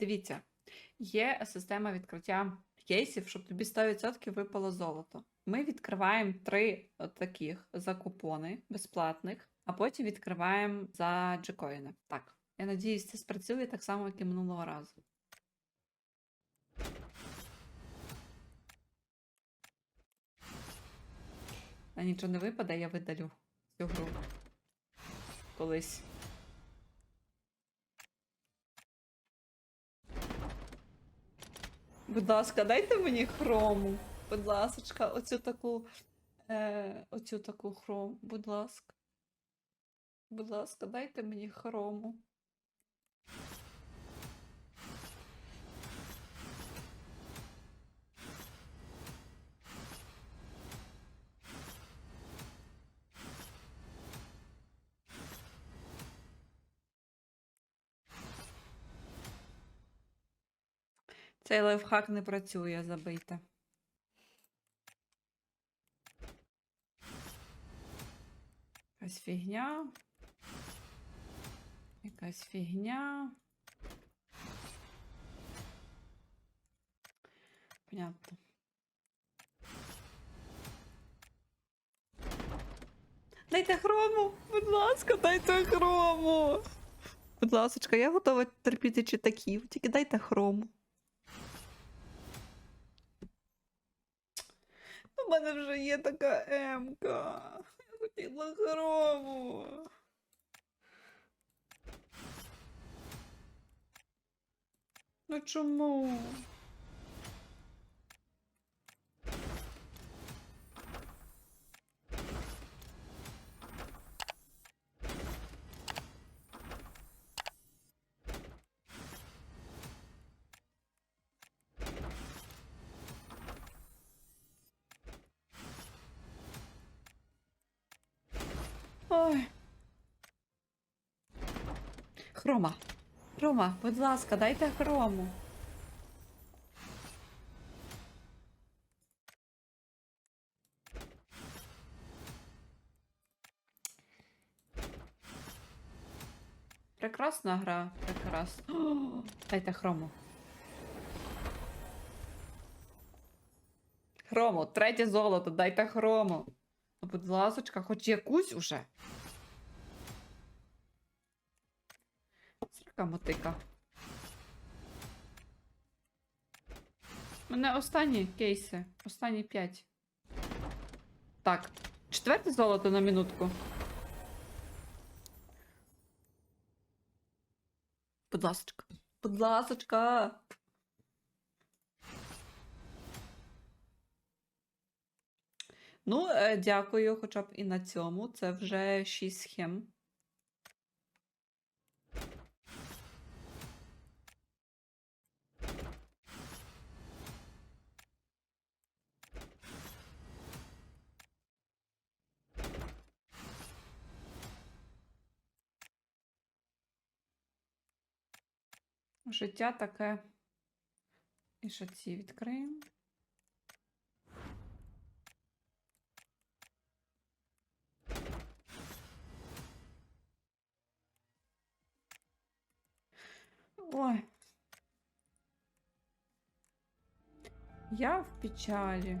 Дивіться, є система відкриття кейсів, щоб тобі 100% випало золото. Ми відкриваємо три таких за купони безплатних, а потім відкриваємо за джекоїни. Так, я надіюсь, це спрацює так само, як і минулого разу. А нічого не випаде, я видалю цю гру колись. Будь ласка, дайте мені хрому. Будь ласочка, оцю таку, е, оцю таку хрому. Будь ласка. Будь ласка, дайте мені хрому. Цей лайфхак не працює, забийте. Якась фігня. Якась фігня. Понятно. Дайте хрому! Будь ласка, дайте хрому! Будь ласочка, я готова терпіти читаків, тільки дайте хрому. У мене вже є така Емка. Я хотіла корову. Ну чому? Ой. Хрома. Хрома, будь ласка, дайте хрому. Прекрасна гра, прекрасна. Дайте хрому. Хрому, третє золото, дайте хрому. Будь ласочка, хоч якусь уже. Срака мотика. У мене останні кейси. Останні п'ять. Так. Четверте золото на минутку. Будь ласочка. Будь ласочка. Ну, е, дякую, хоча б і на цьому. Це вже 6 схем. Життя таке. І що ці відкриємо? Ой. Я в печалі.